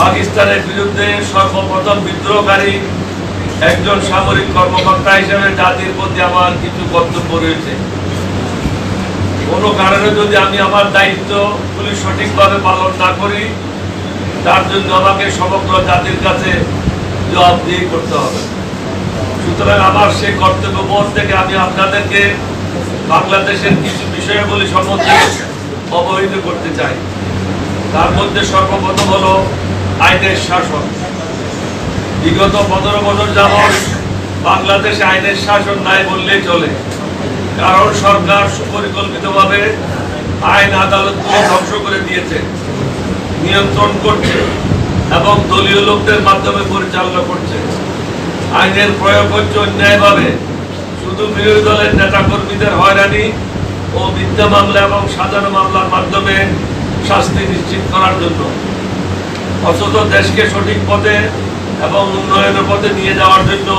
পাকিস্তানের বিরুদ্ধে সর্বপ্রথম বিদ্রোহকারী একজন সামরিক কর্মকর্তা হিসেবে জাতির প্রতি আমার কিছু কর্তব্য রয়েছে। কোনো কারণে যদি আমি আমার দায়িত্বগুলি সঠিকভাবে পালন না করি, তার জন্য আমাকে সমগ্র জাতির কাছে জবাবদিহি করতে হবে। সুতরাং আমার সেই কর্তব্য বোধ থেকে আমি আপনাদেরকে বাংলাদেশের কিছু বিষয়গুলি সম্বন্ধে অবহিত করতে চাই। তার মধ্যে সর্বপ্রথম হলো আইনের শাসন। বিগত পনেরো বছর যাবৎ বাংলাদেশে আইনের শাসন নাই বললেই চলে। কারণ সরকার সুপরিকল্পিতভাবে আইন আদালতগুলো ধ্বংস করে দিয়েছে, নিয়ন্ত্রণ করছে এবং দলীয় লোকদের মাধ্যমে পরিচালনা করছে। আইনের প্রয়োগ হচ্ছে অন্যায়ভাবে। শুধু বিরোধী দলের নেতাকর্মীদের হয়রানি ও মিথ্যা মামলা এবং সাজানো মামলার মাধ্যমে শাস্তি নিশ্চিত করার জন্য। অথচ দেশকে সঠিক পথে এবং উন্নয়নের পথে নিয়ে যাওয়ার জন্য,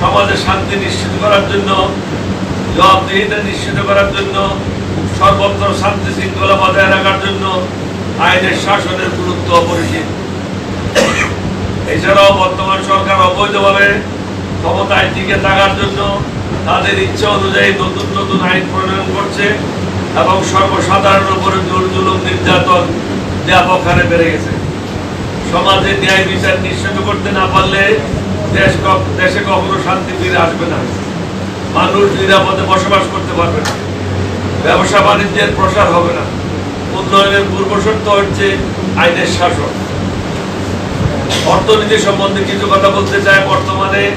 সমাজে শান্তি নিশ্চিত করার জন্য, জবাবদিহিতা নিশ্চিত করার জন্য, সর্বত্র শান্তি শৃঙ্খলা বজায় রাখার জন্য আইনের শাসনের গুরুত্ব অপরিসীম। এছাড়াও বর্তমান সরকার অবৈধভাবে ক্ষমতায় টিকে থাকার জন্য তাদের ইচ্ছা অনুযায়ী নতুন নতুন আইন প্রণয়ন করছে এবং সর্বসাধারণের উপরে জোর জুলুম, নির্যাতন ব্যাপক হারে বেড়ে গেছে। সমাজে ন্যায় বিচার নিশ্চিত করতে না পারলে দেশ দেশে কখনো শান্তি ফিরে আসবে না। মানুষ নিরাপদে বসবাস করতে পারবে না। ব্যবসা বাণিজ্যের প্রসার হবে না। উন্নয়নের পূর্বশর্ত হচ্ছে আইনের শাসন। অর্থনীতি সম্বন্ধে কিছু কথা বলতে চাই। বর্তমানে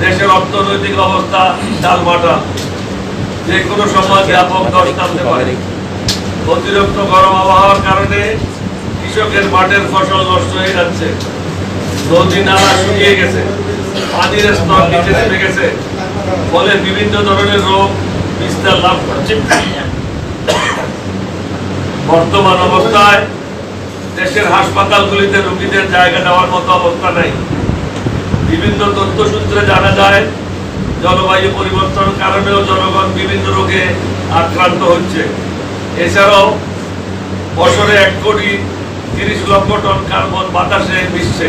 দেশের অর্থনৈতিক অবস্থা ডালমাটা। যে কোনো সময় ব্যাপক দশ নামতে পারে। অতিরিক্ত গরম আবহাওয়ার কারণে কৃষকের মাঠের ফসল নষ্ট হয়ে যাচ্ছে। নদী নালা শুকিয়ে গেছে। পানির স্তর নিচে নেমে গেছে। ফলে বিভিন্ন ধরনের রোগ বিস্তার লাভ করছে। বর্তমান অবস্থায় দেশের হাসপাতালগুলিতে রোগীদের জায়গা দেওয়ার মতো অবস্থা নেই। বিভিন্ন তথ্য সূত্রে জানা যায়, জলবায়ু পরিবর্তন কারণেও জনগণ বিভিন্ন রোগে আক্রান্ত হচ্ছে। এছাড়াও বছরে এক কোটি তিরিশ লক্ষ টন কার্বন বাতাসে মিশছে।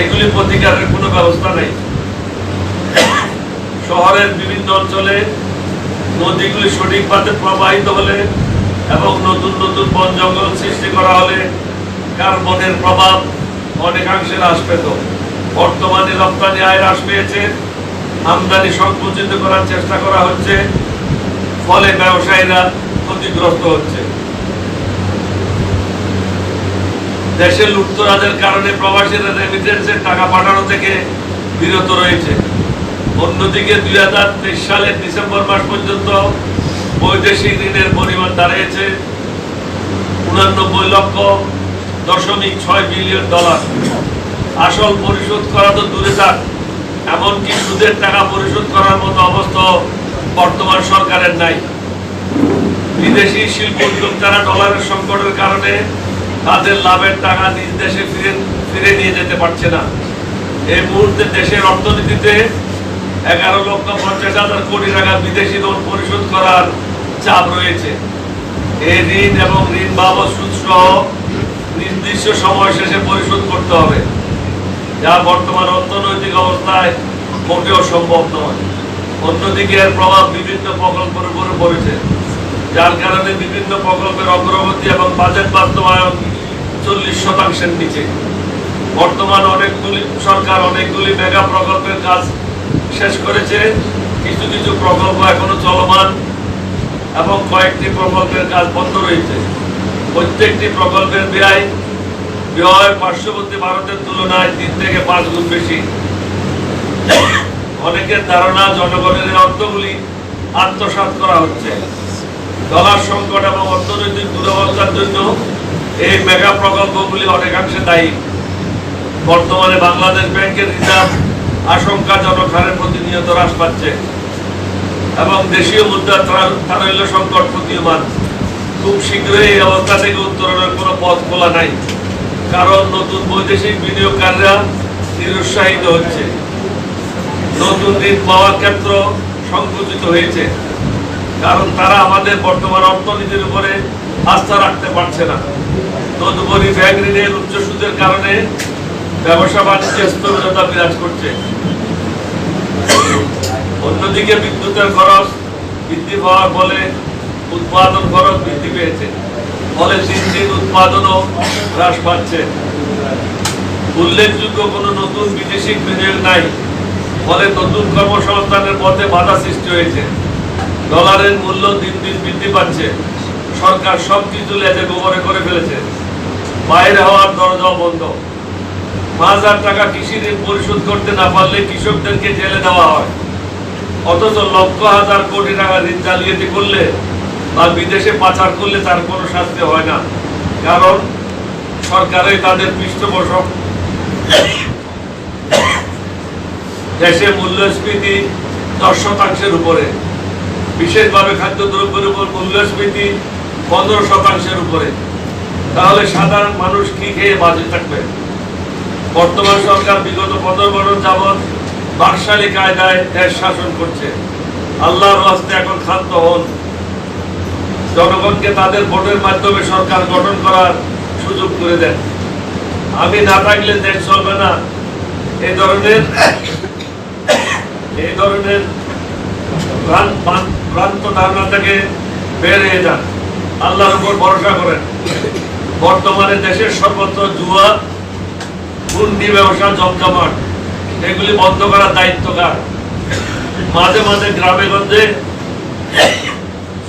এগুলি প্রতিকারের কোনো ব্যবস্থা নেই। শহরের বিভিন্ন অঞ্চলে নদীগুলি সঠিকভাবে প্রবাহিত হলে এবং নতুন নতুন বন জঙ্গল সৃষ্টি করা হলে কার্বনের প্রভাব অনেকাংশে হ্রাস পেত। বর্তমানে রপ্তানি আয় হ্রাস পেয়েছে। আমদানি সংকুচিত করার চেষ্টা করা হচ্ছে। ফলে ব্যবসায়ীরা ক্ষতিগ্রস্ত হচ্ছে। দেশের লুটতরাজের কারণে প্রবাসীরা রেমিটেন্সের টাকা পাঠানো থেকে বিরত রয়েছে। অন্যদিকে দুই হাজার তেইশ সালের ডিসেম্বর মাস পর্যন্ত বৈদেশিক ঋণের পরিমাণ দাঁড়িয়েছে উনানব্বই লক্ষ দশমিক ছয় বিলিয়ন ডলার। আসল পরিশোধ করা তো দূরে থাক, এমনকি সুদের টাকা পরিশোধ করার মতো অবস্থা বর্তমান সরকারের নাই। বিদেশি শিল্প উদ্যোক্তারা ডলারের সংকটের কারণে তাদের লাভের টাকা নিজ দেশে ফিরে ফিরে নিয়ে যেতে পারছে না। এই মুহূর্তে দেশের অর্থনীতিতে এগারো লক্ষ পঞ্চাশ হাজার কোটি টাকা বিদেশি লোন পরিশোধ করার চাপ রয়েছে। এই ঋণ এবং ঋণ বাবদ সুদ সহ নির্দিষ্ট সময় শেষে পরিশোধ করতে হবে। যা বর্তমান অর্থনৈতিক অবস্থায় মোটেও সম্ভব নয়। অন্যদিকে এর প্রভাব বিভিন্ন প্রকল্পের উপরে পড়েছে। যার কারণে বিভিন্ন প্রকল্পের অগ্রগতি এবং বাজেট বাস্তবায়ন চল্লিশ শতাংশের নিচে। বর্তমান অনেকগুলি সরকার অনেকগুলি মেগা প্রকল্পের কাজ শেষ করেছে। কিছু কিছু প্রকল্প এখনও চলমান এবং কয়েকটি প্রকল্পের কাজ বন্ধ রয়েছে। প্রত্যেকটি প্রকল্পের ব্যয় ব্যয় পার্শ্ববর্তী ভারতের তুলনায় তিন থেকে পাঁচ গুণ বেশি। অনেকের ধারণা, জনগণের অর্থগুলি আত্মসাৎ করা হচ্ছে। ডলার সংকট এবং অর্থনৈতিক দুরবস্থার জন্য এই মেগা প্রকল্পগুলি অনেকাংশে দায়ী। বর্তমানে বাংলাদেশ ব্যাংকের রিজার্ভ আশঙ্কাজনক হারে প্রতিনিয়ত হ্রাস পাচ্ছে এবং দেশীয় মুদ্রা ত্রা- তারল্য সংকট প্রতীয়মান। খুব শীঘ্রই এই অবস্থা থেকে উত্তরণের কোনো পথ খোলা নাই, কারণ নতুন বৈদেশিক বিনিয়োগকারীরা নিরুৎসাহিত হচ্ছে। নতুন ঋণ পাওয়ার ক্ষেত্র সংকুচিত হয়েছে, কারণ তারা আমাদের বর্তমান অর্থনীতির উপরে আস্থা রাখতে পারছে না। তদুপরি ব্যাংক ঋণের উচ্চ সুদের কারণে ব্যবসা বাণিজ্যের স্থবিরতা বিরাজ করছে। অন্যদিকে বিদ্যুতের খরচ বৃদ্ধি পাওয়ার ফলে উৎপাদন খরচ বৃদ্ধি পেয়েছে। ফলে দিন দিন উৎপাদনও হ্রাস পাচ্ছে। উল্লেখযোগ্য কোনো নতুন বিদেশি বিনিয়োগ নাই। ফলে নতুন কর্মসংস্থানের পথে বাধা সৃষ্টি হয়েছে। ডলারের মূল্য দিন দিন বৃদ্ধি পাচ্ছে। সরকার সব কিছু লেজে গোবরে করে ফেলেছে। বাইরে হওয়ার দরজাও বন্ধ। পাঁচ হাজার টাকা কৃষি ঋণ পরিশোধ করতে না পারলে কৃষকদেরকে জেলে দেওয়া হয়। অথচ লক্ষ হাজার কোটি টাকা ঋণ জালিয়াতি করলে বা বিদেশে পাচার করলে তার কোনো শাস্তি হয় না। কারণ সরকারই তাদের পৃষ্ঠপোষক। দেশে মূল্যস্ফীতি দশ শতাংশের উপরে। বিশেষভাবে খাদ্যদ্রব্যের উপর মূল্যস্ফীতি পনেরো শতাংশের উপরে। তাহলে সাধারণ মানুষ কি খেয়ে বাজে থাকবে? বর্তমান সরকার বিগত পনেরো বছর যাবৎ বাকশালী কায়দায় দেশ শাসন করছে। আল্লাহর হস্তে এখন ক্ষান্ত হন। জনগণকে তাদের ভোটের মাধ্যমে সরকার গঠন করার সুযোগ করে দেন। আমি না থাকলে দেশ চলবে না। এই ধরনের এই ধরনের ভ্রান- ভ্রান- ভ্রান্ত ধারণা থেকে বের হয়ে যান। আল্লাহর উপর ভরসা করেন। বর্তমানে দেশের সর্বত্র জুয়া হুন্ডি ব্যবসা, জমজমাট, এগুলি বন্ধ করার দায়িত্ব কার? মাঝে মাঝে গ্রামে গঞ্জে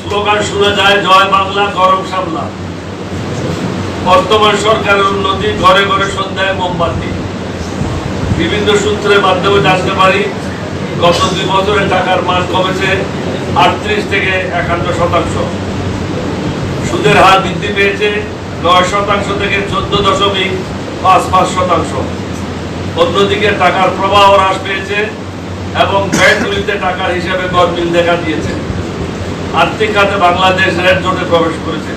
স্লোগান যায়, জয় বাংলা, গরম সামলা। বর্তমান সরকারের উন্নতি, ঘরে ঘরে সন্ধ্যায় মোমবাতি। বিভিন্ন সূত্রের মাধ্যমে জানতে পারি, গত দুই বছরে টাকার মান কমেছে আটত্রিশ থেকে একান্ন শতাংশ। সুদের হার বৃদ্ধি পেয়েছে নয় শতাংশ থেকে চোদ্দ দশমিক পাঁচ পাঁচ শতাংশ। অন্যদিকে টাকার প্রবাহ হ্রাস পেয়েছে এবং ব্যাংকগুলিতে টাকার হিসাবে গরমিল দেখা দিয়েছে। আর্থিক খাতে বাংলাদেশ রেড জোটে প্রবেশ করেছে।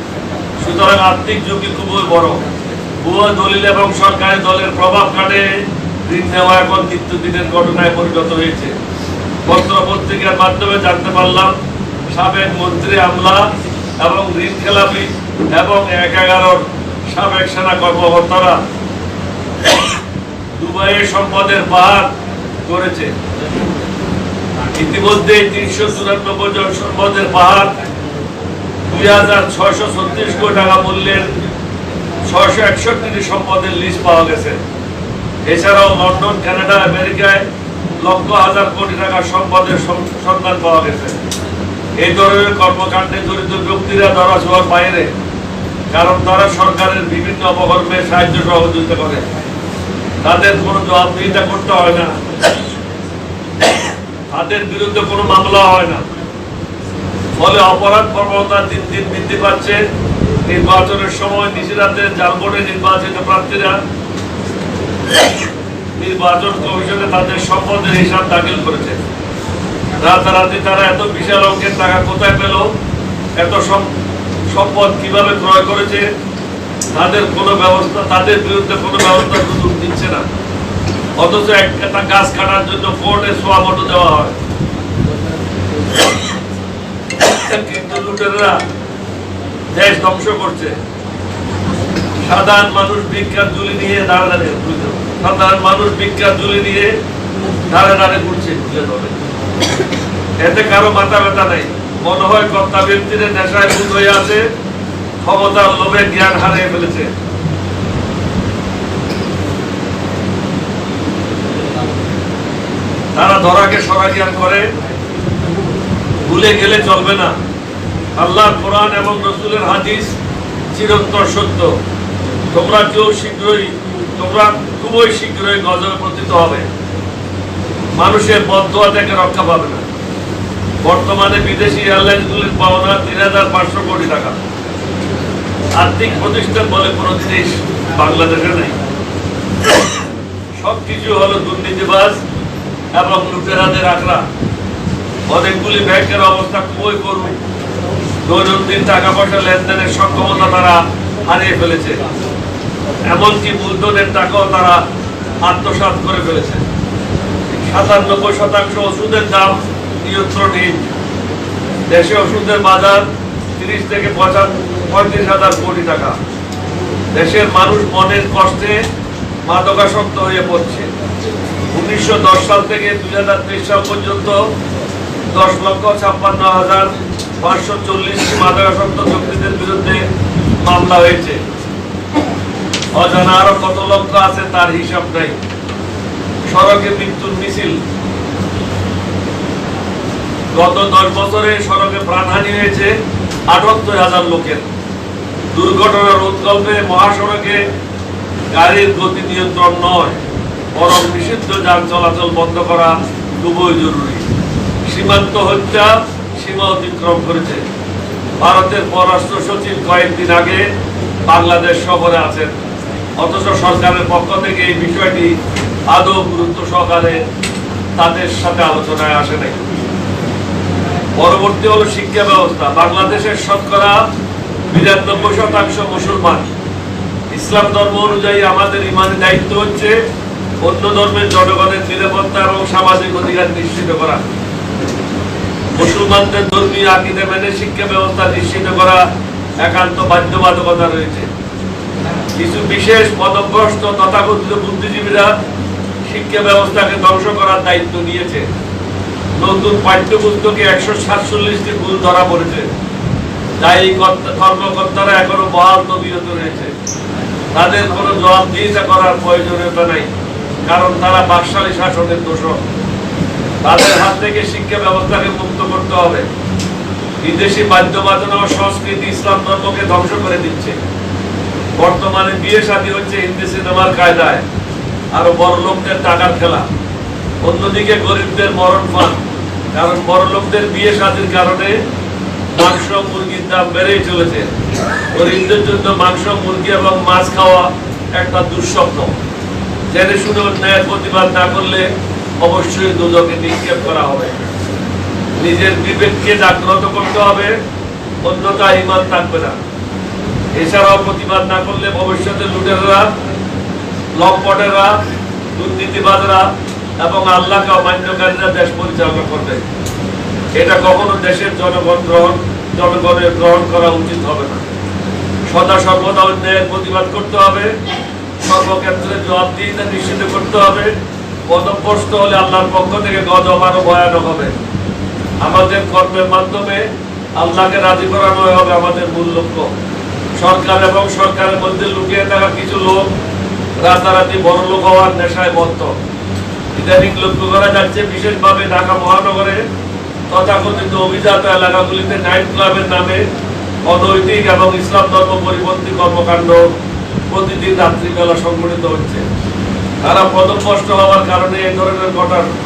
সুতরাং আর্থিক ঝুঁকি খুবই বড়। ভুয়া দলিল এবং সরকারি দলের প্রভাব খাটে ঋণ নেওয়া এখন নিত্যদিনের ঘটনায় পরিণত হয়েছে। পত্র পত্রিকার মাধ্যমে জানতে পারলাম, সাবেক মন্ত্রী আমলা এবং ঋণ খেলাপি এবং এক এগারোর সাবেক সেনা কর্মকর্তারা দুবাইয়ের সম্পদের পাহাড় করেছে। ইতিমধ্যে তিনশো চুরানব্বই জন সম্পদের পাহাড় দুই হাজার ছয়শো ছত্রিশ কোটি টাকা মূল্যের ছয়শো একষট্টি সম্পদের লিস্ট পাওয়া গেছে। এছাড়াও লন্ডন, কানাডা, আমেরিকায় লক্ষ হাজার কোটি টাকার সম্পদের সন- সন্ধান পাওয়া গেছে। এই ধরনের কর্মকাণ্ডে জড়িত ব্যক্তিরা ধরা ছোঁয়ার বাইরে, কারণ তারা সরকারের বিভিন্ন অপকর্মে সাহায্য সহযোগিতা করে। তাদের কোনো জবাবদিহিতা করতে হয় না। তাদের বিরুদ্ধে কোনো মামলা হয় না। ফলে অপরাধ প্রবণতা দিন দিন বৃদ্ধি পাচ্ছে। নির্বাচনের সময় নিশিরাতে জালবোর্ডে নির্বাচিত প্রার্থীরা নির্বাচন কমিশনে তাদের সম্পদের হিসাব দাখিল করেছে। রাতারাতি তারা এত বিশাল অঙ্কের টাকা কোথায় পেল? এত সম- সম্পদ কীভাবে ক্রয় করেছে? তাদের কোনো ব্যবস্থা তাদের বিরুদ্ধে কোনো ব্যবস্থা সুযোগ দিচ্ছে না। অথচ একটা গাছ কাটার জন্য কোর্টে সোয়া মতো দেওয়া হয়। কিন্তু লুটেরা দেশ ধ্বংস করছে। সাধারণ মানুষ বিজ্ঞান জুলি নিয়ে দাঁড়ে দাঁড়িয়ে সাধারণ মানুষ বিজ্ঞান জুলি নিয়ে দাঁড়ে দাঁড়িয়ে ঘুরছে ঘুরে ধরে এতে কারও মাথা ব্যথা নেই। মনে হয় কর্তা ব্যক্তির নেশায় ভূত হয়ে আছে, ক্ষমতার লোভে জ্ঞান হারিয়ে ফেলেছে। তারা ধরাকে সরা জ্ঞান করে, ভুলে গেলে চলবে না। আল্লাহর কোরআন এবং রসুলের হাদিস চিরন্তর সত্য। তোমরা কেউ শীঘ্রই, তোমরা খুবই শীঘ্রই গজবে পতিত হবে। মানুষের বদয়া থেকে রক্ষা পাবে না। বর্তমানে বিদেশি এয়ারলাইন্সগুলির পাওনা তিন হাজার পাঁচশো কোটি টাকা। আর্থিক প্রতিষ্ঠান বলে কোনো জিনিস বাংলাদেশে নেই। সবকিছু হলো দুর্নীতিবাজ এবং লুটেরাদের আখড়া। অনেকগুলি ব্যাংকের অবস্থা খুবই করুন দৈনন্দিন টাকা পয়সা লেনদেনের সক্ষমতা তারা হারিয়ে ফেলেছে। এমনকি মূলধনের টাকাও তারা আত্মসাৎ করে ফেলেছে। সাতানব্বই শতাংশ ওষুধের দাম নিয়ন্ত্রণহীন। দেশে ওষুধের বাজার তিরিশ থেকে পঁয়ত্রিশ হাজার কোটি টাকা। দেশের মানুষ মনের কষ্টে মাদকাসক্ত হয়ে পড়ছে। উনিশশো দশ সাল থেকে দুই হাজার তেইশ সাল পর্যন্ত দশ লক্ষ ছাপ্পান্ন হাজার পাঁচশো চল্লিশটি মাদকাসক্ত ব্যক্তিদের বিরুদ্ধে মামলা হয়েছে। অজানা আরও কত লক্ষ আছে তার হিসাব নাই। সড়কে মৃত্যুর মিছিল। গত দশ বছরে সড়কে প্রাণহানি হয়েছে আটাত্তর হাজার লোকের। দুর্ঘটনার উৎকল্পে মহাসড়কে গাড়ির গতি নিয়ন্ত্রণ নয়, বরং নিষিদ্ধ যান চলাচল বন্ধ করা খুবই জরুরি। সীমান্ত হত্যা সীমা অতিক্রম করেছে। ভারতের পররাষ্ট্র সচিব কয়েকদিন আগে বাংলাদেশ সফরে আছেন। অথচ সরকারের পক্ষ থেকে এই বিষয়টি আদৌ গুরুত্ব সহকারে তাদের সাথে আলোচনায় আসে নাই। পরবর্তী হলো শিক্ষা ব্যবস্থা। বাংলাদেশের শতকরা বিরানব্বই শতাংশ মুসলমান। ইসলাম ধর্ম অনুযায়ী আমাদের ইমানি দায়িত্ব হচ্ছে অন্য ধর্মের জনগণের নিরাপত্তা এবং সামাজিক অধিকার নিশ্চিত করা। মুসলমানদের ধর্মীয় আকিদে মেনে শিক্ষা ব্যবস্থা নিশ্চিত করা একান্ত বাধ্যবাধকতা রয়েছে। কিছু বিশেষ পদভ্রষ্ট তথাকথিত বুদ্ধিজীবীরা শিক্ষা ব্যবস্থাকে ধ্বংস করার দায়িত্ব নিয়েছে নতুন পাঠ্যপুস্তকে একশো সাতচল্লিশটি ভুল ধরা পড়েছে। তাই কর্মকর্তারা এখনও বহাল তবিরত রয়েছে। তাদের কোনো জবাবদিহিতা করার প্রয়োজনীয়তা নাই, কারণ তারা বাকশালী শাসনের দোষক। তাদের হাত থেকে শিক্ষা ব্যবস্থাকে মুক্ত করতে হবে। বিদেশি বাদ্যবাদন ও সংস্কৃতি ইসলাম ধর্মকে ধ্বংস করে দিচ্ছে। বর্তমানে বিয়ে শাদী হচ্ছে হিন্দি সিনেমার কায়দায়। আরও বড় লোকদের টাকার খেলা। অন্যদিকে গরিবদের মরণ পান কারণ বড় লোকদের বিয়ে শাদীর কারণে মাংস, মুরগির দাম বেড়েই চলেছে। গরিবদের জন্য মাংস, মুরগি এবং মাছ খাওয়া একটা দুঃস্বপ্ন। জেনে শুনে অন্যায়ের প্রতিবাদ না করলে অবশ্যই দুদকে নিক্ষেপ করা হবে। নিজের বিবেককে জাগ্রত করতে হবে, অন্যতা ইমান থাকবে না। এছাড়াও প্রতিবাদ না করলে ভবিষ্যতে লুটেরা লম্পটেরা দুর্নীতিবাদরা এবং আল্লাহকে অমান্যকারীরা দেশ পরিচালনা করবে। এটা কখনো দেশের জনগণ গ্রহণ, জনগণের গ্রহণ করা উচিত হবে না। সদা সর্বদা অন্যায়ের প্রতিবাদ করতে হবে, সর্বক্ষেত্রে জবাবদিহিতা নিশ্চিত করতে হবে। পদভ্রষ্ট হলে আল্লাহর পক্ষ থেকে গজব আরও ভয়ানক হবে। আমাদের কর্মের মাধ্যমে আল্লাহকে রাজি করানো হবে আমাদের মূল লক্ষ্য। সরকার এবং সরকারের মধ্যে লুকিয়ে থাকা কিছু লোক রাতারাতি বড় লোক হওয়ার নেশায় বদ্ধ ইদানিং লক্ষ্য করা যাচ্ছে বিশেষভাবে ঢাকা মহানগরে তথাকথিত অভিজাত এলাকাগুলিতে নাইট ক্লাবের নামে অনৈতিক এবং ইসলাম ধর্ম পরিপন্থী কর্মকাণ্ড প্রতিদিন রাত্রিবেলা সংঘটিত হচ্ছে। তারা পদভ্রষ্ট হওয়ার কারণে এই ধরনের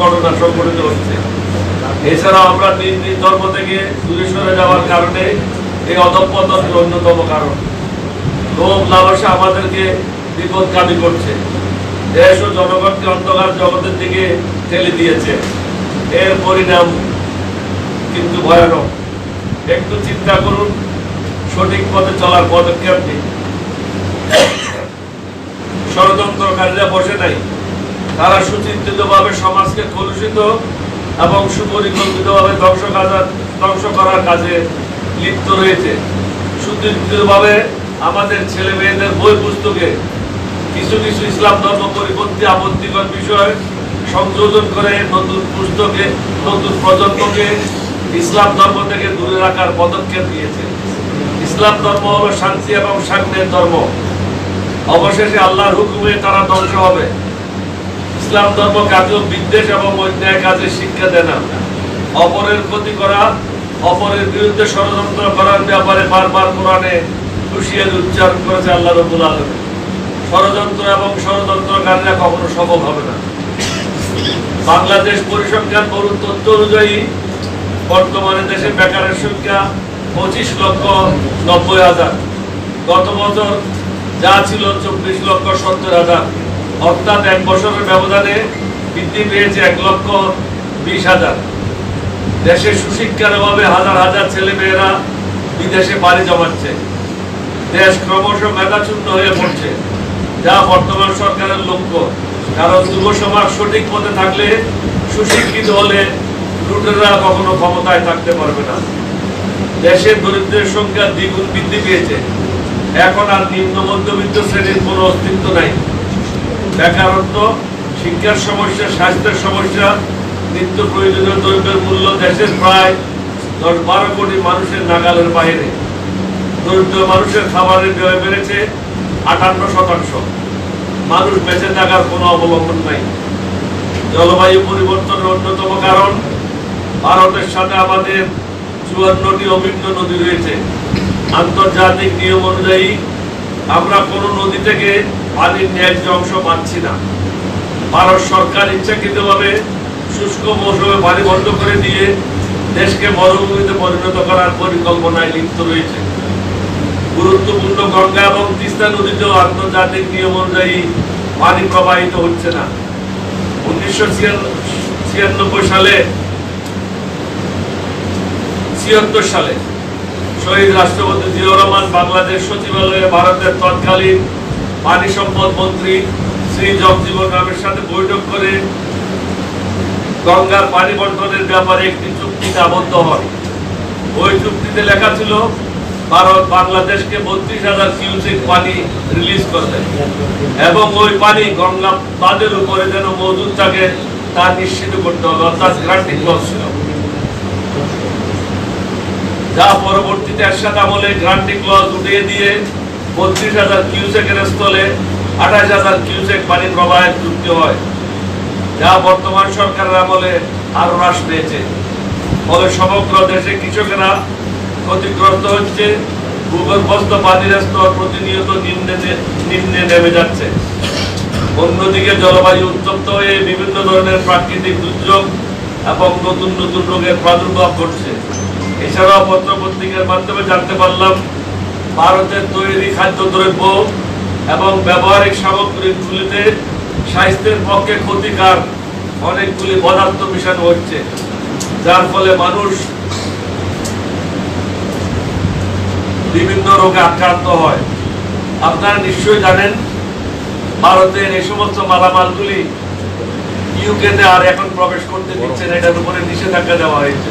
ঘটনা সংঘটিত হচ্ছে। এছাড়াও আমরা নিজ নিজ ধর্ম থেকে দূরে সরে যাওয়ার কারণে এই অধপতনের অন্যতম কারণ। লোভ লালসা আমাদেরকে বিপদগামী করছে। দেশ ও জনগণকে অন্ধকার জগতের দিকে ঠেলে দিয়েছে। এর পরিণাম কিন্তু ভয়ানক। একটু চিন্তা করুন, সঠিক পথে চলার পদক্ষেপ নেই। ষড়যন্ত্রকারীরা বসে নাই। তারা সুচিন্তিতভাবে সমাজকে কলুষিত এবং সুপরিকল্পিতভাবে ধ্বংস কাজার ধ্বংস করার কাজে লিপ্ত রয়েছে। সুচিন্তিতভাবে আমাদের ছেলে মেয়েদের বই পুস্তকে কিছু কিছু ইসলাম ধর্ম পরিপন্থী আপত্তিকর বিষয় সংযোজন করে নতুন পুস্তকে, নতুন প্রজন্মকে ইসলাম ধর্ম থেকে দূরে রাখার পদক্ষেপ নিয়েছে। ইসলাম ধর্ম হলো শান্তি এবং সাম্যের ধর্ম। অবশেষে আল্লাহর হুকুমে তারা ধ্বংস হবে। ইসলাম ধর্ম কাজেও বিদ্বেষ এবং অন্যায় কাজে শিক্ষা দেয় না। অপরের ক্ষতি করা, অপরের বিরুদ্ধে ষড়যন্ত্র করার ব্যাপারে বারবার কোরআনে হুঁশিয়ারি উচ্চারণ করেছে আল্লাহ রবুল আলম ষড়যন্ত্র এবং ষড়যন্ত্র ষড়যন্ত্রকারীরা কখনো সফল হবে না। বাংলাদেশ পরিসংখ্যান বরুণ তথ্য অনুযায়ী বর্তমানে দেশে বেকারের সংখ্যা পঁচিশ লক্ষ নব্বই হাজার। গত বছর যা ছিল চব্বিশ লক্ষ সত্তর হাজার। অর্থাৎ এক বছরের ব্যবধানে বৃদ্ধি পেয়েছে এক লক্ষ বিশ হাজার। দেশে সুশিক্ষার অভাবে হাজার হাজার ছেলে মেয়েরা বিদেশে বাড়ি জমাচ্ছে। দেশ ক্রমশ মেধাশূন্য হয়ে পড়ছে। যা বর্তমান সরকারের লক্ষ্য। কারণ যুব সমাজ সঠিক পথে থাকলে সুশিক্ষিত হলে লুটেরা কখনো ক্ষমতায় থাকতে পারবে না। দেশের দরিদ্রের সংখ্যা দ্বিগুণ বৃদ্ধি পেয়েছে। এখন আর নিম্ন মধ্যবিত্ত শ্রেণির কোনো অস্তিত্ব নাই। বেকারত্ব, শিক্ষার সমস্যা, স্বাস্থ্যের সমস্যা, নিত্য প্রয়োজনীয় দ্রব্যের মূল্য দেশের প্রায় দশ বারো কোটি মানুষের নাগালের বাইরে। দরিদ্র মানুষের খাবারের ব্যয় বেড়েছে। আটান্ন শতাংশ। মানুষ বেঁচে থাকার কোনো অবলম্বন নাই। জলবায়ু পরিবর্তনের অন্যতম কারণ, ভারতের সাথে আমাদের চুয়ান্নটি অভিন্ন নদী রয়েছে। আন্তর্জাতিক নিয়ম অনুযায়ী, আমরা কোনো নদী থেকে পানির ন্যায্য অংশ পাচ্ছি না। ভারত সরকার ইচ্ছাকৃতভাবে শুষ্ক মৌসুমে পানি বন্ধ করে দিয়ে দেশকে মরুভূমিতে পরিণত করার পরিকল্পনায় লিপ্ত রয়েছে। গুরুত্বপূর্ণ গঙ্গা এবং তিস্তা নদীতেও আন্তর্জাতিক নিয়ম অনুযায়ী পানি প্রবাহিত হচ্ছে না। উনিশশো ছিয়ানব্বই সালে, ছিয়াত্তর সালে শহীদ রাষ্ট্রপতি জিয়াউর রহমান বাংলাদেশ সচিবালয়ে ভারতের তৎকালীন পানি সম্পদ মন্ত্রী শ্রী জগজীবন রামের সাথে বৈঠক করে গঙ্গার পানি বন্টনের ব্যাপারে একটি চুক্তিতে আবদ্ধ হয়। ওই চুক্তিতে লেখা ছিল ভারত বাংলাদেশকে বত্রিশ হাজার কিউসেক পানি রিলিজ করবে এবং ওই পানি গঙ্গা তাদের উপরে যেন মজুদ থাকে, তা নিশ্চিত করতে হবে। অর্থাৎ গ্রান্টিং ছিল। যা পরবর্তীতে এরশাদ আমলে গ্রান্টিং ক্লজ উঠিয়ে দিয়ে বত্রিশ হাজার কিউসেকের স্থলে আঠাশ হাজার কিউসেক পানি প্রবাহের চুক্তি হয়। যা বর্তমান সরকারের আমলে আরও হ্রাস পেয়েছে। ফলে সমগ্র দেশে কৃষকেরা ক্ষতিগ্রস্ত হচ্ছে। ভূগর্ভস্থ পানির স্তর প্রতিনিয়ত নিম্নে নিম্নে নেমে যাচ্ছে। অন্যদিকে জলবায়ু উত্তপ্ত হয়ে বিভিন্ন ধরনের প্রাকৃতিক দুর্যোগ এবং নতুন নতুন রোগের প্রাদুর্ভাব ঘটছে। এছাড়াও পত্র পত্রিকার মাধ্যমে জানতে পারলাম, ভারতের তৈরি খাদ্যদ্রব্য এবং ব্যবহারিক সামগ্রীগুলিতে স্বাস্থ্যের পক্ষে ক্ষতিকার অনেকগুলি পদার্থ মিশানো হচ্ছে, যার ফলে মানুষ বিভিন্ন রোগে আক্রান্ত হয়। আপনারা নিশ্চয়ই জানেন, ভারতের এই সমস্ত মালামালগুলি ইউকেতে আর এখন প্রবেশ করতে দিচ্ছে না, এটার উপরে নিষেধাজ্ঞা দেওয়া হয়েছে।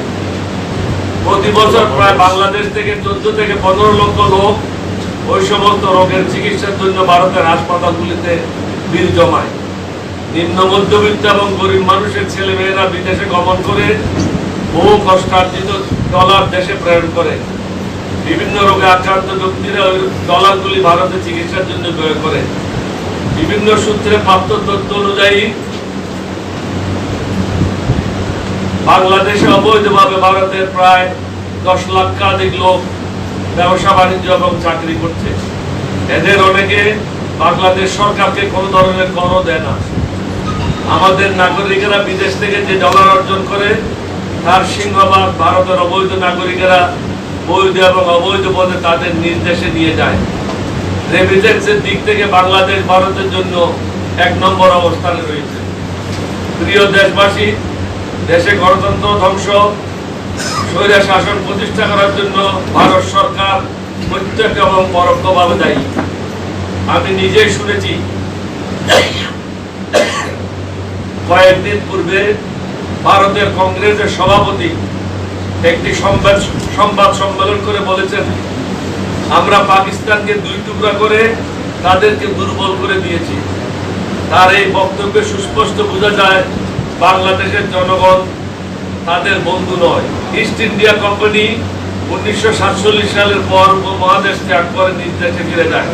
প্রতি বছর প্রায় বাংলাদেশ থেকে চোদ্দ থেকে পনেরো লক্ষ লোক ওই সমস্ত রোগের চিকিৎসার জন্য ভারতের হাসপাতালগুলিতে ভিড় জমায়। নিম্ন, মধ্যবিত্ত এবং গরিব মানুষের ছেলে মেয়েরা বিদেশে গমন করে বহু কষ্টার্জিত ডলার দেশে প্রেরণ করে। বিভিন্ন রোগে আক্রান্ত ব্যক্তিরা ওই ডলারগুলি ভারতে চিকিৎসার জন্য ব্যয় করে। বিভিন্ন সূত্রে প্রাপ্ত তথ্য অনুযায়ী বাংলাদেশে অবৈধভাবে ভারতের প্রায় দশ লক্ষাধিক লোক ব্যবসা বাণিজ্য এবং চাকরি করছে। এদের অনেকে বাংলাদেশ সরকারকে কোনো ধরনের করও দেয় না। আমাদের নাগরিকেরা বিদেশ থেকে যে ডলার অর্জন করে, তার সিংহভাগ ভারতের অবৈধ নাগরিকেরা বৈধ এবং অবৈধ পদে তাদের নির্দেশে নিয়ে যায়। রেমিটেন্সের দিক থেকে বাংলাদেশ ভারতের জন্য এক নম্বর অবস্থানে রয়েছে। প্রিয় দেশবাসী, দেশে গণতন্ত্র ধ্বংস, স্বৈরা শাসন প্রতিষ্ঠা করার জন্য ভারত সরকার প্রত্যক্ষ এবং পরোক্ষভাবে দায়ী। আমি নিজেই শুনেছি, কয়েকদিন পূর্বে ভারতের কংগ্রেসের সভাপতি একটি সংবাদ সংবাদ সম্মেলন করে বলেছেন, আমরা পাকিস্তানকে দুই টুকরা করে তাদেরকে দুর্বল করে দিয়েছি। তার এই বক্তব্যে সুস্পষ্ট বোঝা যায়, বাংলাদেশের জনগণ তাদের বন্ধু নয়। ইস্ট ইন্ডিয়া কোম্পানি উনিশশো সাতচল্লিশ সালের পর উপমহাদেশ ত্যাগ করে নিজ দেশে ফিরে যায়।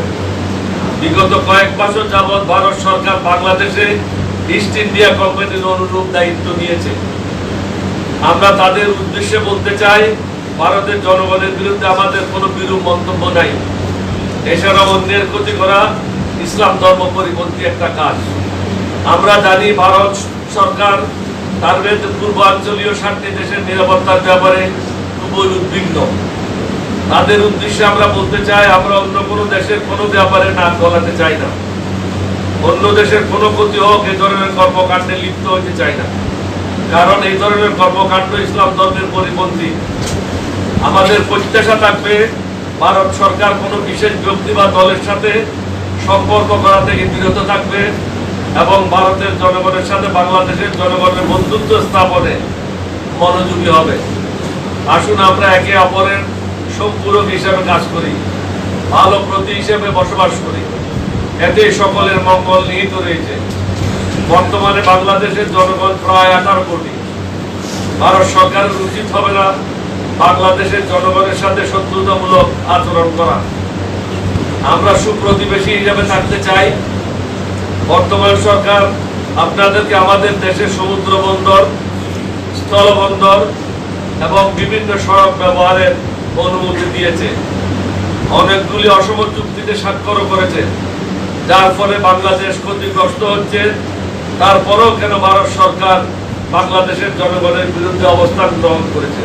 বিগত কয়েক বছর যাবৎ ভারত সরকার বাংলাদেশে ইস্ট ইন্ডিয়া কোম্পানির অনুরূপ দায়িত্ব নিয়েছে। আমরা তাদের উদ্দেশ্যে বলতে চাই, ভারতের জনগণের বিরুদ্ধে আমাদের কোনো বিরূপ মন্তব্য নাই। এছাড়াও অন্যের ক্ষতি করা ইসলাম ধর্ম পরিপন্থী একটা কাজ। আমরা জানি ভারত সরকার তার বিরুদ্ধে পূর্বাঞ্চলীয় সাতটি দেশের নিরাপত্তার ব্যাপারে খুবই উদ্বিগ্ন। তাদের উদ্দেশ্যে আমরা বলতে চাই, আমরা অন্য কোনো দেশের কোনো ব্যাপারে নাক গলাতে চাই না। অন্য দেশের কোনো ক্ষতি হোক, এ ধরনের কর্মকাণ্ডে লিপ্ত হতে চাই না। কারণ এই ধরনের কর্মকাণ্ড ইসলাম ধর্মের পরিপন্থী। আমাদের প্রত্যাশা থাকবে ভারত সরকার কোনো বিশেষ ব্যক্তি বা দলের সাথে সম্পর্ক করা থেকে বিরত থাকবে এবং ভারতের জনগণের সাথে বাংলাদেশের জনগণের বন্ধুত্ব স্থাপনে মনোযোগী হবে। আসুন আমরা একে অপরের সম্পূরক হিসাবে কাজ করি, ভালো প্রতি হিসেবে বসবাস করি। এতে সকলের মঙ্গল নিহিত রয়েছে। বর্তমানে বাংলাদেশের জনগণ প্রায় আঠারো কোটি। ভারত সরকারের উচিত হবে না বাংলাদেশের জনগণের সাথে শত্রুতামূলক আচরণ করা। আমরা সুপ্রতিবেশী হিসাবে থাকতে চাই। বর্তমান সরকার আপনাদেরকে আমাদের দেশের সমুদ্র বন্দর স্থলবন্দর এবং বিভিন্ন সড়ক ব্যবহারের অনুমতি দিয়েছে। অনেকগুলি অসম চুক্তিতে স্বাক্ষরও করেছে। যার ফলে বাংলাদেশ ক্ষতিগ্রস্ত হচ্ছে তারপরেও কেন ভারত সরকার বাংলাদেশের জনগণের বিরুদ্ধে অবস্থান গ্রহণ করেছে?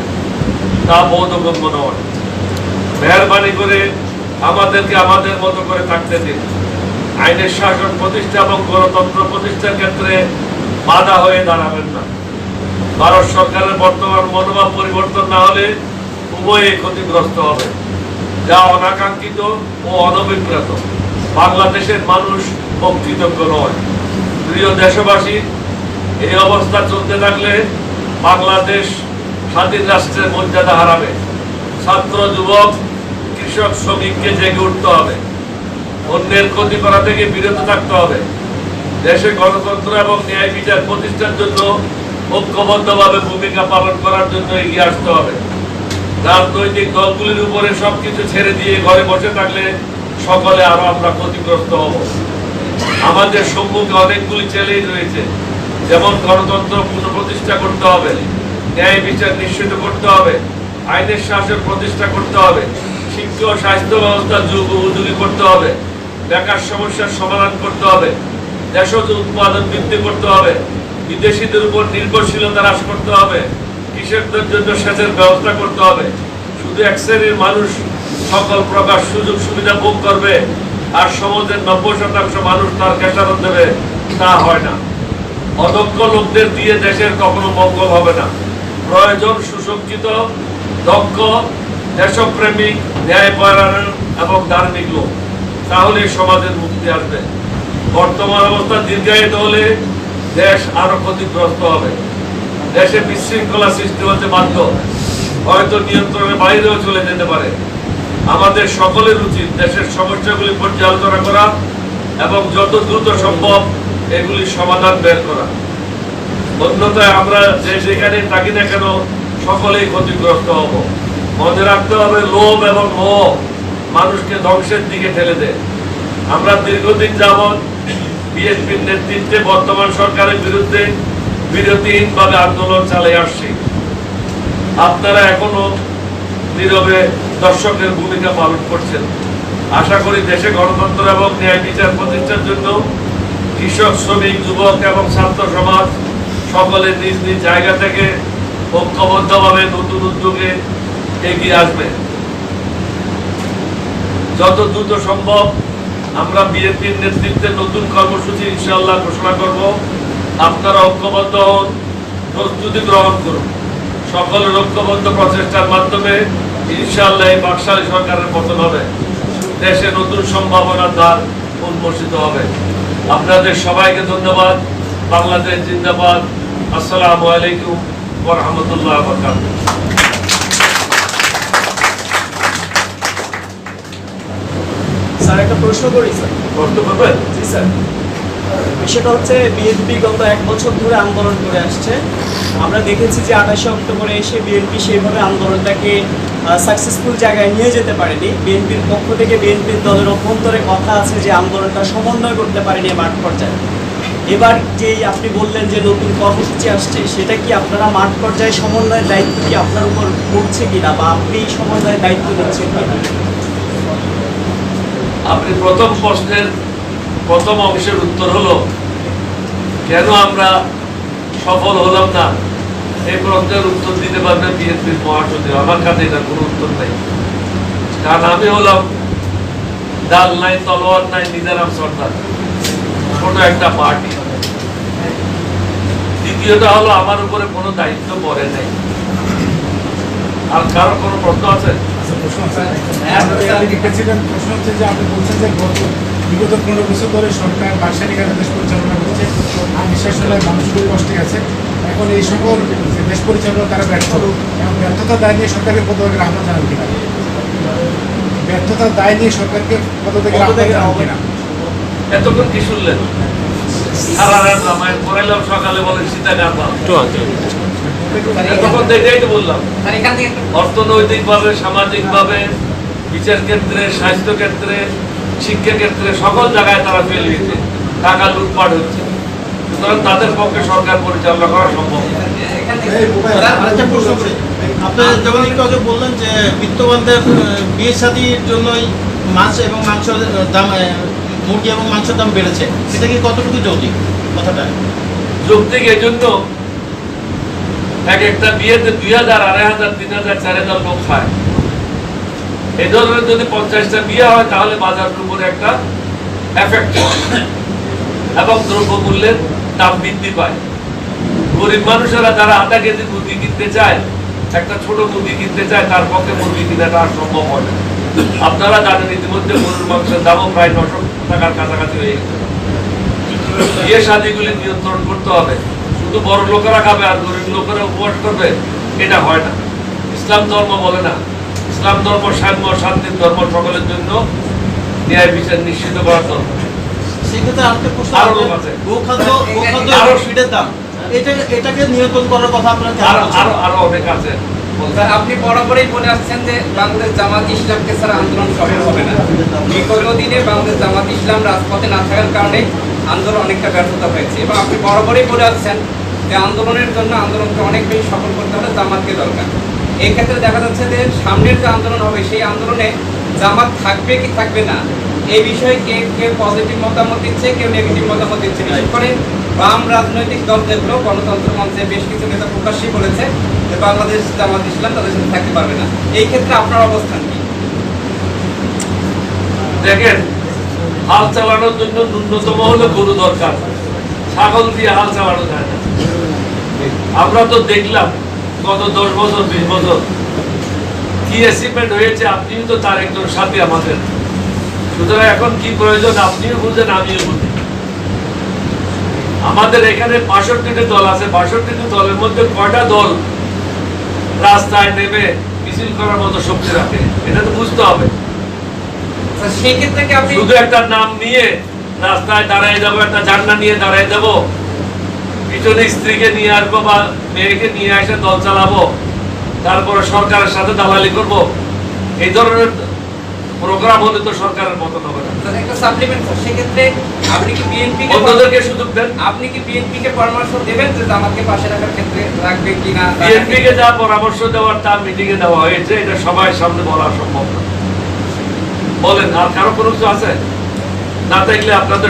তা বোধগম্য নয়। মেহরবানি করে আমাদেরকে আমাদের মতো করে থাকতে দিন। আইনের শাসন প্রতিষ্ঠা এবং গণতন্ত্র প্রতিষ্ঠার ক্ষেত্রে বাধা হয়ে দাঁড়াবেন না। ভারত সরকারের বর্তমান মনোভাব পরিবর্তন না হলে উভয়ে ক্ষতিগ্রস্ত হবে। যা অনাকাঙ্ক্ষিত ও অনভিপ্রেত। বাংলাদেশের মানুষ কৃতজ্ঞ নয়। প্রিয় দেশবাসী, এই অবস্থা চলতে থাকলে বাংলাদেশ স্বাধীন রাষ্ট্রের মর্যাদা হারাবে। ছাত্র, যুবক, কৃষক, শ্রমিককে জেগে উঠতে হবে। অন্যের ক্ষতি করা থেকে বিরত থাকতে হবে। দেশে গণতন্ত্র এবং ন্যায় বিচার প্রতিষ্ঠার জন্য ঐক্যবদ্ধভাবে ভূমিকা পালন করার জন্য এগিয়ে আসতে হবে। রাজনৈতিক দলগুলির উপরে সবকিছু ছেড়ে দিয়ে ঘরে বসে থাকলে সকলে আরও আমরা ক্ষতিগ্রস্ত হব। আমাদের সম্মুখে অনেকগুলি চ্যালেঞ্জ রয়েছে। যেমন গণতন্ত্র পুনঃপ্রতিষ্ঠা করতে হবে, ন্যায় বিচার নিশ্চিত করতে হবে, আইনের শাসন প্রতিষ্ঠা করতে হবে, শিক্ষা ও স্বাস্থ্য ব্যবস্থা যুগ উপযোগী করতে হবে, বেকার সমস্যার সমাধান করতে হবে, দেশজ উৎপাদন বৃদ্ধি করতে হবে, বিদেশিদের উপর নির্ভরশীলতা হ্রাস করতে হবে, কৃষকদের জন্য সেচের ব্যবস্থা করতে হবে। শুধু এক শ্রেণির মানুষ সকল প্রকার সুযোগ সুবিধা ভোগ করবে। আর সমাজের নব্বই শতাংশ মানুষ তার খেসারত দেবে, তা হয় না। অদক্ষ লোকদের দিয়ে দেশের কখনো মঙ্গল হবে না। প্রয়োজন সুসজ্জিত দক্ষ, দেশপ্রেমিক, ন্যায়পরায়ণ এবং ধার্মিক লোক। তাহলে সমাজের মুক্তি আসবে। বর্তমান অবস্থা দীর্ঘায়িত হলে দেশ আরও ক্ষতিগ্রস্ত হবে। দেশে বিশৃঙ্খলা সৃষ্টি হতে বাধ্য। হয়তো নিয়ন্ত্রণের বাইরেও চলে যেতে পারে। আমাদের সকলের উচিত দেশের সমস্যাগুলি পর্যালোচনা করা এবং যত দ্রুত সম্ভব এগুলি সমাধান বের করা। অন্যথায় আমরা যে যেখানে থাকি না কেন সকলেই ক্ষতিগ্রস্ত হব। মনে রাখতে হবে, লোভ এবং মোহ মানুষকে ধ্বংসের দিকে ঠেলে দেয়। আমরা দীর্ঘদিন যাবৎ বিএনপির নেতৃত্বে বর্তমান সরকারের বিরুদ্ধে বিরতিহীনভাবে আন্দোলন চালিয়ে আসছি। আপনারা এখনও নীরবে দর্শকের ভূমিকা পালন করছেন। আশা করি দেশে গণতন্ত্র এবং ন্যায় বিচার প্রতিষ্ঠার জন্য কৃষক, শ্রমিক, যুবক এবং ছাত্র সমাজ সকলে নিজ নিজ জায়গা থেকে ঐক্যবদ্ধভাবে নতুন উদ্যোগে এগিয়ে আসবে। যত দ্রুত সম্ভব আমরা বিএনপির নেতৃত্বে নতুন কর্মসূচি ইনশাল্লাহ ঘোষণা করব। আপনারা ঐক্যবদ্ধ হন, প্রস্তুতি গ্রহণ করুন। সকলের ঐক্যবদ্ধ প্রচেষ্টার মাধ্যমে ইনশাআল্লাহ এই বাকশালী সরকারের পতন হবে। দেশে নতুন সম্ভাবনার দ্বার উন্মোচিত হবে। আপনাদের সবাইকে ধন্যবাদ। বাংলাদেশ জিন্দাবাদ। আসসালামু আলাইকুম ওয়া রাহমাতুল্লাহি ওয়া বারাকাতুহু। স্যার একটা প্রশ্ন করি স্যার। জি স্যার। বিষয়টা হচ্ছে বিএনপি গত এক বছর ধরে আন্দোলন করে আসছে। আমরা দেখেছি যে আঠাশে অক্টোবরে এসে বিএনপি সেইভাবে আন্দোলনটাকে সাকসেসফুল জায়গায় নিয়ে যেতে পারেনি। বিএনপির পক্ষ থেকে বিএনপির দলের অভ্যন্তরে কথা আছে যে আন্দোলনটা সমন্বয় করতে পারেনি মাঠ পর্যায়ে। এবার যেই আপনি বললেন যে নতুন কর্মসূচি আসছে, সেটা কি আপনারা মাঠ পর্যায়ে সমন্বয়ের দায়িত্ব কি আপনার উপর পড়ছে কিনা বা আপনি সমন্বয়ের দায়িত্ব নিচ্ছেন কিনা? আপনি প্রথম প্রশ্নের প্রথম অংশের উত্তর হলো, কেন আমরা সফল হলাম না? এই প্রশ্নের উত্তর দিতে পারবে বিএনপির মহাসচিব আমার কাছে এটার কোনো উত্তর নেই। কারণ আমি হলাম ডাল নাই, তলোয়ার নাই নিজারাম সর্দার ছোট একটা পার্টি। দ্বিতীয়টা হলো আমার উপরে কোনো দায়িত্ব পড়ে নাই। আর কারও কোনো প্রশ্ন আছে? প্রেসিডেন্ট প্রশ্ন হচ্ছে যে আপনি বলছেন যে গত বিগত পনেরো বছর ধরে সরকার বাদশাহীকারে দেশ পরিচালনা করছে। আর বিশ্বাস হলে মানুষগুলো কষ্টে আছে। এখন এই সকল দেশ পরিচালনা তারা ব্যর্থ। এবং ব্যর্থতা দায় নিয়ে সরকারের পদকে আহ্বান জানান কিনা ব্যর্থতার দায় নিয়ে সরকারকে পদত্যাগের আহ্বান পদত্যাগের জানান কিনা? এতক্ষণ কি শুনলেন? সারা রাত রামায়ণ পড়াইলাম সকালে সীতা এতক্ষণ তো এটাই তো বললাম স্যার এখান থেকে একটু অর্থনৈতিক ভাবে সামাজিক ভাবে বিচার ক্ষেত্রে স্বাস্থ্য ক্ষেত্রে শিক্ষা ক্ষেত্রে সকল জায়গায় তারা ফেল হয়েছে। টাকা লুটপাট হচ্ছে। সুতরাং তাদের পক্ষে সরকার পরিচালনা করা সম্ভব। আপনারা যেমন একটু আগে বললেন যে বিত্তবানদের বিয়ে শাদির জন্যই মাছ এবং মাংসের আহ, দাম মুরগি এবং মাংসের দাম বেড়েছে সেটা কি কতটুকু যৌক্তিক কথাটা? যৌক্তিক এই জন্য এক একটা বিয়েতে দুই হাজার আড়াই হাজার তিন হাজার চার হাজার লোক খায়। এই ধরনের যদি পঞ্চাশটা বিয়ে হয় তাহলে বাজারের উপরে একটা এফেক্ট এবং দ্রব্যমূল্যের দাম বৃদ্ধি পায়। গরিব মানুষেরা যারা আধা কেজি মুরগি কিনতে চায়, একটা ছোট মুরগি কিনতে চায়, তার পক্ষে মুরগি কিনাটা আর সম্ভব হয় না। আপনারা জানেন ইতিমধ্যে গরুর মাংসের দামও প্রায় নশো টাকার কাছাকাছি হয়ে গেছে। বিয়ে শাদিগুলি নিয়ন্ত্রণ করতে হবে। শুধু বড় লোকেরা খাবে আর গরিব লোকেরা উপবাস করবে, এটা হয় না। ইসলাম ধর্ম বলে না। ইসলাম ধর্ম সাম্য, শান্তির ধর্ম সকলের জন্য ন্যায় বিচার নিশ্চিত করার ধর্ম। সেক্ষেত্রে আরেকটা প্রশ্ন আরও লোক আছে। গোখাদ্য গোখাদ্য আরো- ফিডের দাম। এটা এটাকে নিয়ন্ত্রণ করার কথা আপনারা আরও আরও আরও অনেক আছে। স্যার আপনি বরাবরই বলে আসছেন যে বাংলাদেশ জামাত ইসলামকে ছাড়া আন্দোলন সফল হবে না। বিগত দিনে বাংলাদেশ জামাত ইসলাম রাজপথে না থাকার কারণে আন্দোলন অনেকটা ব্যর্থতা হয়েছে। এবং আপনি বরাবরই বলে আসছেন যে আন্দোলনের জন্য আন্দোলনকে অনেক বেশি সফল করতে হলে জামাতকে দরকার। এই ক্ষেত্রে দেখা যাচ্ছে যে সামনের যে আন্দোলন হবে সেই আন্দোলনে জামাত থাকবে কি থাকবে না এই বিষয়ে কে কেউ পজিটিভ মতামত দিচ্ছে কেউ নেগেটিভ মতামত দিচ্ছে বিশেষ করে বাম রাজনৈতিক দল যেগুলো, গণতন্ত্র মঞ্চে বেশ কিছু নেতা প্রকাশ্যই বলেছে যে বাংলাদেশ, জামাত ইসলাম তাদের সাথে থাকতে পারবে না। এই ক্ষেত্রে আপনার অবস্থান কি? দেখেন, হাল চালানোর জন্য ন্যূনতম হলে গরু দরকার। ছাগল দিয়ে হাল চালানো যায় না। আমরা তো দেখলাম গত দশ বছর, বিশ বছর কি অ্যাচিভমেন্ট হয়েছে, আপনিও তো তার একজন সাথে আমাদের। সুতরাং এখন কি প্রয়োজন আপনিও বুঝেন আমিও বুঝি। আমাদের এখানে বাষট্টিটি দল আছে বাষট্টিটি দলের মধ্যে কয়টা দল রাস্তায় নেমে মিছিল করার মতো শক্তি রাখে? এটা তো বুঝতে হবে। ক্ষেত্রে শুধু একটা নাম নিয়ে রাস্তায় দাঁড়ায় যাব একটা জান্না নিয়ে দাঁড়ায় যাব পিছনে স্ত্রীকে নিয়ে আসব বা মেয়েকে নিয়ে এসে দল চালাবো তারপরে সরকারের সাথে দালালি করব এই ধরনের প্রোগ্রাম হলে তো সরকারের পতন হবে না। একটা সাপ্লিমেন্ট সেক্ষেত্রে আপনি কি বিএনপি অন্যদেরকে সুযোগ দেন। আপনি কি বিএনপি কে পরামর্শ দেবেন যে জামাতকে পাশে রাখার ক্ষেত্রে কিনা? বিএনপি কে যা পরামর্শ দেওয়ার তা মিটিং এ দেওয়া হয়েছে এটা সবাই সামনে বলা সম্ভব না। বলেন আর কারও কোনো কিছু আছে? না থাকলে আপনাদের